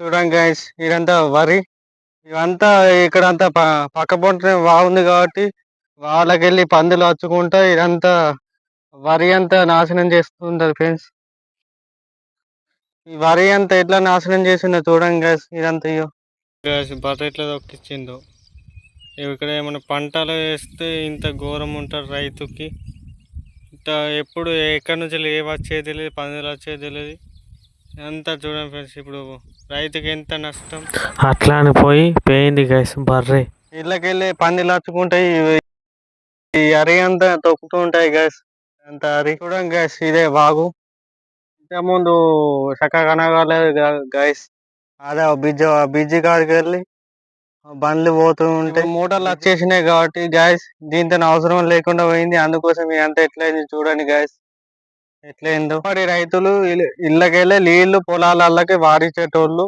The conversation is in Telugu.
చూడండి గైస్ ఇదంతా వరి. ఇవంతా ఇక్కడంతా ప- పక్క పొంటే బాగుంది కాబట్టి వాళ్ళకి వెళ్ళి పందులు వచ్చుకుంటా ఇదంతా వరి అంతా నాశనం చేస్తుంటారు ఫ్రెండ్స్ ఈ వరి అంతా ఎట్లా నాశనం చేసిందో చూడండి గైస్ ఇదంతా ఇయ్యో బట్ట ఎట్లా దొక్కిచ్చిందో ఇక్కడ ఏమైనా పంటలు వేస్తే ఇంత ఘోరం ఉంటారు రైతుకి. ఇంత ఎప్పుడు ఎక్కడి నుంచి ఏ వచ్చేది తెలియదు పందులు వచ్చేది తెలియదు అంతా చూడండి ఫ్రెండ్స్ ఇప్పుడు రైతుకి ఎంత నష్టం? అట్లా అని పోయి పోయింది గైస్ బర్రె. ఇళ్ళకెళ్ళి పందిలు వచ్చుకుంటాయి ఇవి- ఈ అరి అంతా తొక్కుతూ ఉంటాయి గ్యాస్ అంత అరి చూడండి గ్యాస్ ఇదే బాగు. ఇంత ముందు చక్కగా కనగలేదు గైస్ అదే బ్రిడ్జ్ బ్రిడ్జి కాడికి వెళ్ళి బండ్లు పోతూ ఉంటే మూటలు వచ్చేసినాయి కాబట్టి గ్యాస్ దీంతో అవసరం లేకుండా పోయింది. అందుకోసం ఇదంతా ఎట్లయింది చూడండి గ్యాస్ ఎట్లయిందో మరి రైతులు ఇల్- ఇళ్ళకెళ్ళి నీళ్ళు పొలాలకి వారించేటోళ్ళు